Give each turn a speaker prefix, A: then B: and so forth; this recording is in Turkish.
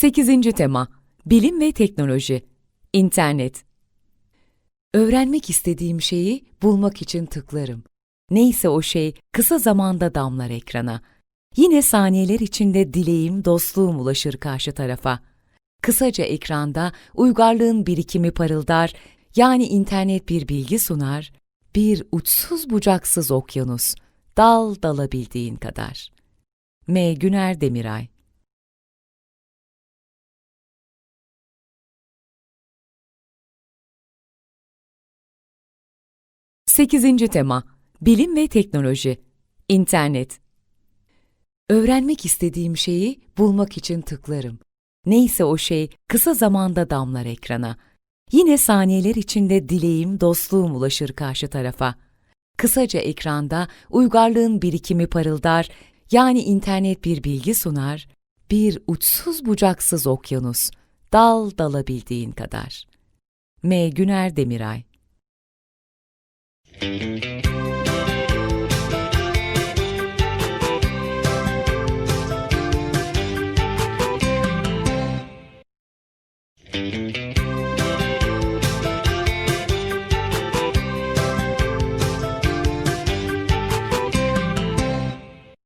A: 8. tema Bilim ve teknoloji İnternet Öğrenmek istediğim şeyi bulmak için tıklarım. Neyse o şey kısa zamanda damlar ekrana. Yine saniyeler içinde dileğim, dostluğum ulaşır karşı tarafa. Kısaca ekranda uygarlığın birikimi parıldar, yani internet bir bilgi sunar, bir uçsuz bucaksız okyanus, dal dalabildiğin kadar. M. Güner Demiray 8. tema Bilim ve teknoloji İnternet Öğrenmek istediğim şeyi bulmak için tıklarım. Neyse o şey kısa zamanda damlar ekrana. Yine saniyeler içinde dileğim, dostluğum ulaşır karşı tarafa. Kısaca ekranda uygarlığın birikimi parıldar, yani internet bir bilgi sunar, bir uçsuz bucaksız okyanus, dal dalabildiğin kadar. M. Güner Demiray Mm-hmm.